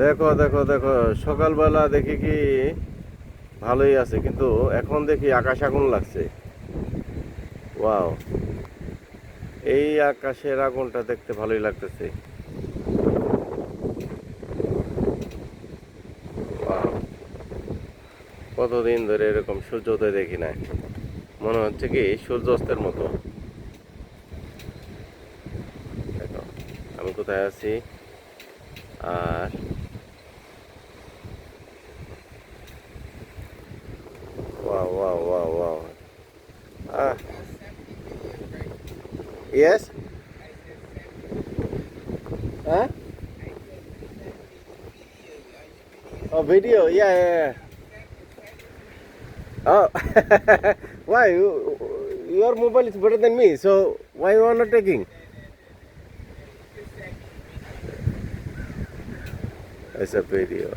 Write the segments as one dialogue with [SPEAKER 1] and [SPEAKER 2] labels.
[SPEAKER 1] দেখো দেখো দেখো সকালবেলা দেখি কি ভালোই আছে, কিন্তু এখন দেখি আকাশ আগুন লাগছে। ওয়াও। এই আকাশের আগুনটা দেখতে ভালোই লাগতেছে! কতদিন ধরে এরকম সূর্যোদয় দেখি না মনে হচ্ছে কি সূর্যাস্তের মতো। দেখো, আমি কোথায় আছি? আর Wow, wow, wow, wow. Ah. Yes? Huh? Oh, video. Yeah, yeah, yeah. Oh, why? Your mobile is better than me, so why you are not taking? It's a video.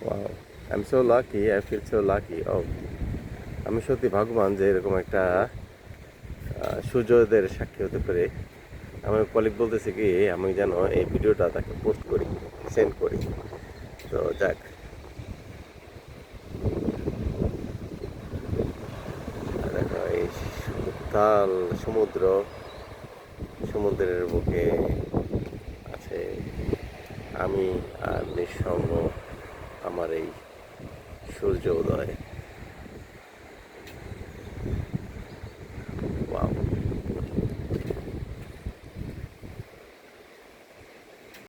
[SPEAKER 1] Wow, I'm so lucky. I feel so lucky. Oh, আমি সত্যি ভাগ্যবান যে এরকম একটা আহ, সূর্যোদয়ের সাক্ষী হতে পারে আমার কলিগ বলতেছে কি আমি যেন এই ভিডিওটা তাকে পোস্ট করি সেন্ড করি তো যাক দেখো এই উত্তাল সমুদ্র সমুদ্রের বুকে আমি আর নিঃসঙ্গ আমার এই সূর্য উদয়